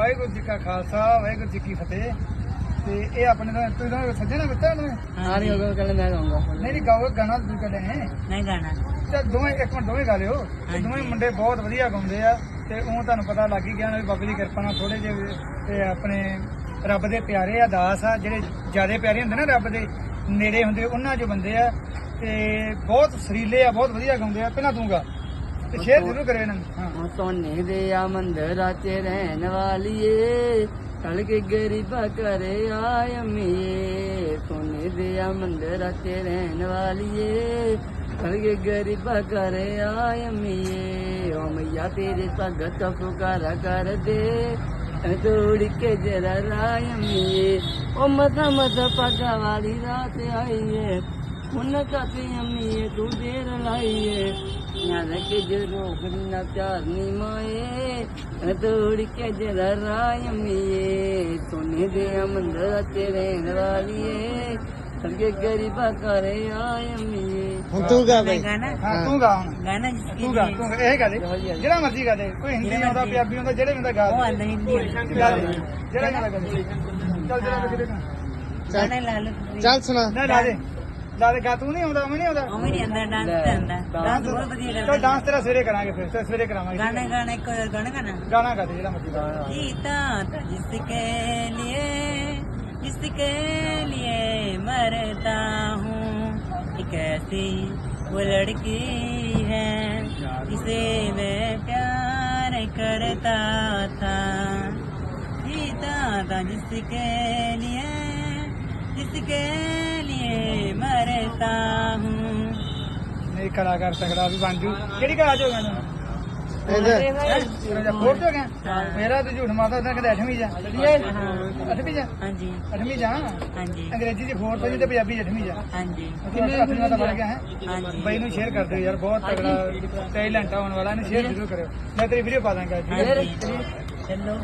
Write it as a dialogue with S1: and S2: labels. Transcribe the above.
S1: ਵਾਹਿਗੁਰੂ ਜੀ ਕਾ ਖਾਲਸਾ ਵਾਹਿਗੁਰੂ ਜੀ ਕੀ ਫਤਿਹ। ਤੇ ਇਹ ਆਪਣੇ ਦਾ ਤੁਸੀਂ ਤਾਂ ਸੱਜਣਾ ਬਿੱਤਾ ਨੇ
S2: ਹਾਂ ਨਹੀਂ ਉਹ ਕਹਿੰਦਾ ਮੈਂ ਗਾਉਂਗਾ
S1: ਨਹੀਂ ਨਹੀਂ ਗਾਓ ਗਾਣਾ ਤੁਸੀਂ ਕਰਦੇ ਨੇ
S2: ਨਹੀਂ ਗਾਣਾ।
S1: ਤੇ ਦੋਵੇਂ ਇੱਕ ਮਿੰਟ ਦੋਵੇਂ ਗਾ ਲਿਓ। ਦੋਵੇਂ ਮੁੰਡੇ ਬਹੁਤ ਵਧੀਆ ਗਾਉਂਦੇ ਆ। ਤੇ ਉਹ ਤੁਹਾਨੂੰ ਪਤਾ ਲੱਗ ਹੀ ਗਿਆ ਨਾ ਵੀ ਬਾਬੇ ਦੀ ਕਿਰਪਾ ਨਾਲ ਥੋੜੇ ਜਿਹੇ ਤੇ ਆਪਣੇ ਰੱਬ ਦੇ ਪਿਆਰੇ ਆ ਦਾਸ ਆ। ਜਿਹੜੇ ਜਿਆਦੇ ਪਿਆਰੇ ਹੁੰਦੇ ਨਾ ਰੱਬ ਦੇ ਨੇੜੇ ਹੁੰਦੇ ਉਹਨਾਂ 'ਚ ਬੰਦੇ ਆ। ਤੇ ਬਹੁਤ ਸਰੀਲੇ ਆ ਬਹੁਤ ਵਧੀਆ ਗਾਉਂਦੇ ਆ। ਪਹਿਲਾਂ ਦੂੰਗਾ ਤੇ ਸ਼ੇਅਰ ਜ਼ਰੂਰ ਕਰਿਓ ਇਹਨਾਂ ਨੂੰ। ਹਾਂ।
S2: ਹਾਂ, ਸੋਨੇ ਦੇ ਆ ਮੰਦਰਾਂ 'ਚ ਰਹਿਣ ਵਾਲੀਏ ਤਲ ਕੇ ਗਰੀਬਾ ਘਰੇ ਆਏ ਅੰਮੀਏ। ਸੋਨੇ ਦੇ ਆ ਮੰਦਰਾਂ 'ਚ ਰਹਿਣ ਵਾਲੀਏ ਤਲ ਕੇ ਗਰੀਬਾ ਘਰੇ ਆਏ ਅੰਮੀਏ। ਓ ਮਈਆ, ਤੇਰੇ ਭਗਤ ਕਰ ਦੇ, ਤਨ ਤੋੜ ਕੇ ਜਰਾ ਰਾਏ ਅੰਮੀਏ। ਓ ਮਥਾ ਮਥਾ ਵਾਲੀ ਰਾਤ ਆਈਏ ਹੁਣ ਕਾਤੇ ਅੰਮੀਏ ਤੂੰ ਦੇਰ ਲਾਈਏ। ਨਾ ਕਿ ਜੋ ਰੋਗ ਨਾ ਚਾਰਨੀ ਮਾਏ ਤੋੜ ਕੇ ਜਰਾ ਰਾਏ ਅੰਮੀਏ ਸੋਨੇ ਦੇ ਮੰਦਰ ਤੇ ਰਹਿਣ ਵਾਲੀਏ ਸੰਗੇ ਗਰੀਬਾ ਕਰੇ ਆਏ ਅੰਮੀਏ।
S3: ਹੁਣ ਤੂੰ ਗਾ ਬਈ।
S1: ਹਾਂ। ਤੂੰ ਗਾ ਹੁਣ।
S2: ਗਾਣਾ
S1: ਤੂੰ ਗਾ ਤੂੰ ਗਾ, ਇਹ ਗਾ ਦੇ ਜਿਹੜਾ ਮਰਜ਼ੀ ਗਾ ਦੇ ਕੋਈ ਹਿੰਦੀ ਆਉਂਦਾ ਪੰਜਾਬੀ ਆਉਂਦਾ ਜਿਹੜੇ ਬੰਦਾ ਗਾ
S2: ਉਹ
S1: ਦੇ
S2: ਆਂਦਾ ਹਿੰਦੀ
S1: ਗਾ ਦੇ। ਜਿਹੜਾ ਗਾ ਦੇ। ਚੱਲ ਜਿਹੜਾ ਕਿਤੇ
S2: ਗਾਣਾ ਲਾ ਲੋ
S3: ਚੱਲ ਸੁਣਾ।
S1: ਨਾ ਲਾ ਦੇ। ਲਾ ਦੇ ਗਾ ਤੂੰ ਨਹੀਂ ਆਉਂਦਾ ਮੈਂ ਨਹੀਂ ਆਉਂਦਾ
S2: ਉਹ ਮੇਰੀ ਅੰਦਰ ਡਾਂਸ ਤੇ ਆਂਦਾ ਡਾਂਸ ਬਹੁਤ ਵਧੀਆ
S1: ਚਲ
S2: ਕਰਦਾ
S1: ਡਾਂਸ ਤੇਰਾ ਸਵੇਰੇ ਕਰਾਂਗੇ ਫਿਰ ਤੇ ਸਵੇਰੇ ਕਰਾਵਾਂਗੇ
S2: ਗਾਣਾ ਗਾਣਾ ਇੱਕ ਹੋਰ ਗਾਣਾ ਗਾਣਾ
S1: ਗਾਣਾ ਗਾ ਦੇ ਜਿਹੜਾ ਮਰਜ਼ੀ ਗਾ
S2: जीता था जिसके लिए जिसके लिए मरता हूँ एक ऐसी वो लड़की है जिसे मैं प्यार करता था जीता था जिसके लिए जिसके लिए
S1: ਨੇ ਕਲਾਕਾਰ ਤਗੜਾ ਵੀ ਬਣ ਕਿਹੜੀ ਕਲਾ ਚ ਹੋ ਗਿਆ
S3: ਨਾ
S1: ਹੋਰ ਤੋਂ ਗਿਆ? ਮੇਰਾ ਤੇ ਝੂਠ ਮਾਤਾ ਤਾਂ ਕਦੇ ਅਠਵੀਂ ਜਾ ਅਠਵੀਂ ਜਾ
S2: ਹਾਂਜੀ।
S1: ਅਠਵੀਂ ਜਾ
S2: ਹਾਂਜੀ।
S1: ਅੰਗਰੇਜ਼ੀ ਦੀ ਫੋਰਥ ਹੋਈ ਤੇ ਪੰਜਾਬੀ ਅਠਵੀਂ ਜਾ
S2: ਹਾਂਜੀ।
S1: ਕਿੰਨੇ ਅਠਵੀਂ ਦਾ ਬਣ ਗਿਆ ਹੈ? ਬਈ ਨੂੰ ਸ਼ੇਅਰ ਕਰ ਦਿਓ ਯਾਰ ਬਹੁਤ ਤਗੜਾ ਟੈਲੈਂਟ ਆਉਣ ਵਾਲਾ। ਇਹਨੂੰ ਸ਼ੇਅਰ ਜ਼ਰੂਰ ਕਰਿਓ। ਮੈਂ ਤੇਰੀ ਵੀਡੀਓ ਪਾ ਦਾਂਗਾ।
S2: ਚਲੋ।